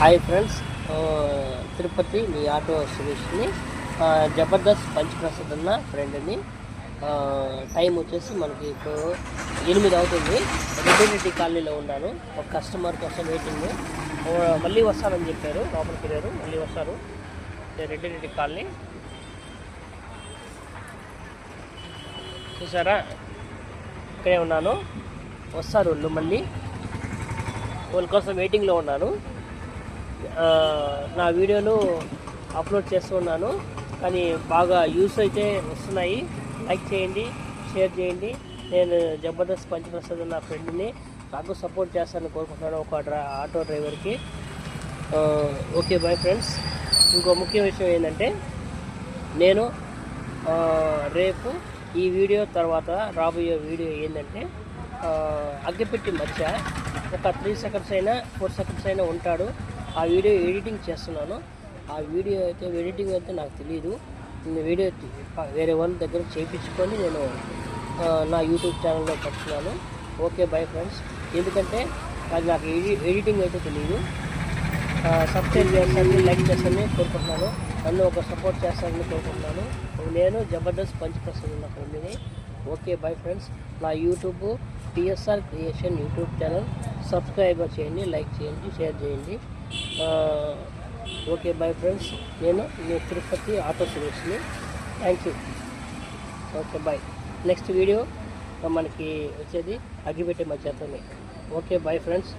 Hi friends Tirupati మీ auto సురేష్ని జబర్దస్త్ పంచప్రసాద్ అన్న ఫ్రెండ్ని టైం వచ్చేసి మనకి ఇప్పుడు ఎనిమిది అవుతుంది. రెడ్డిరెడ్డి కాలనీలో ఉన్నాను. ఒక కస్టమర్ కోసం వెయిటింగ్ మళ్ళీ వస్తానని చెప్పారు. లోపలికి వెళ్ళారు. మళ్ళీ వస్తారు. ఇది కాలనీ. చూసారా? ఇక్కడే ఉన్నాను. వస్తారు వాళ్ళు మళ్ళీ. వాళ్ళ కోసం వెయిటింగ్లో ఉన్నాను. నా వీడియోలు అప్లోడ్ చేస్తున్నాను కానీ బాగా యూస్ అయితే వస్తున్నాయి. లైక్ చేయండి షేర్ చేయండి. నేను జబర్దస్త్ పంచప్రసాద్ నా ఫ్రెండ్ని నాకు సపోర్ట్ చేస్తానని కోరుకుంటున్నాను ఒక ఆటో డ్రైవర్కి. Okay bye friends. ఇంకో ముఖ్య విషయం ఏంటంటే నేను రేపు ఈ వీడియో తర్వాత రాబోయే వీడియో ఏంటంటే అగ్గిపెట్టి మధ్య ఒక త్రీ సెకండ్స్ అయినా ఫోర్ సెకండ్స్ అయినా ఉంటాడు. ఆ వీడియో ఎడిటింగ్ చేస్తున్నాను. ఆ వీడియో అయితే ఎడిటింగ్ అయితే నాకు తెలియదు వీడియో వేరే వాళ్ళ దగ్గర చేయించుకొని నేను నా యూట్యూబ్ ఛానల్లో పెడుతున్నాను. Okay bye friends. ఎందుకంటే అది నాకు ఎడి ఎడిటింగ్ అయితే తెలియదు సబ్స్క్రైబ్ చేస్తానని లైక్ చేస్తానని కోరుకుంటున్నాను. నన్ను ఒక సపోర్ట్ చేస్తానని కోరుకుంటున్నాను. నేను జబర్దస్త్ పంచప్రసాద్ నా ఫ్రెండ్ని ఓకే బై ఫ్రెండ్స్. నా YouTube PSR creation YouTube channel subscriber చేయండి లైక్ చేయండి షేర్ చేయండి. ఓకే బై ఫ్రెండ్స్ నేను మీ తిరుపతి ఆటో సర్వీస్ని thank you okay bye next video మనకి వచ్చేది అగ్గిపెట్టే మధ్యతోనే. Okay bye friends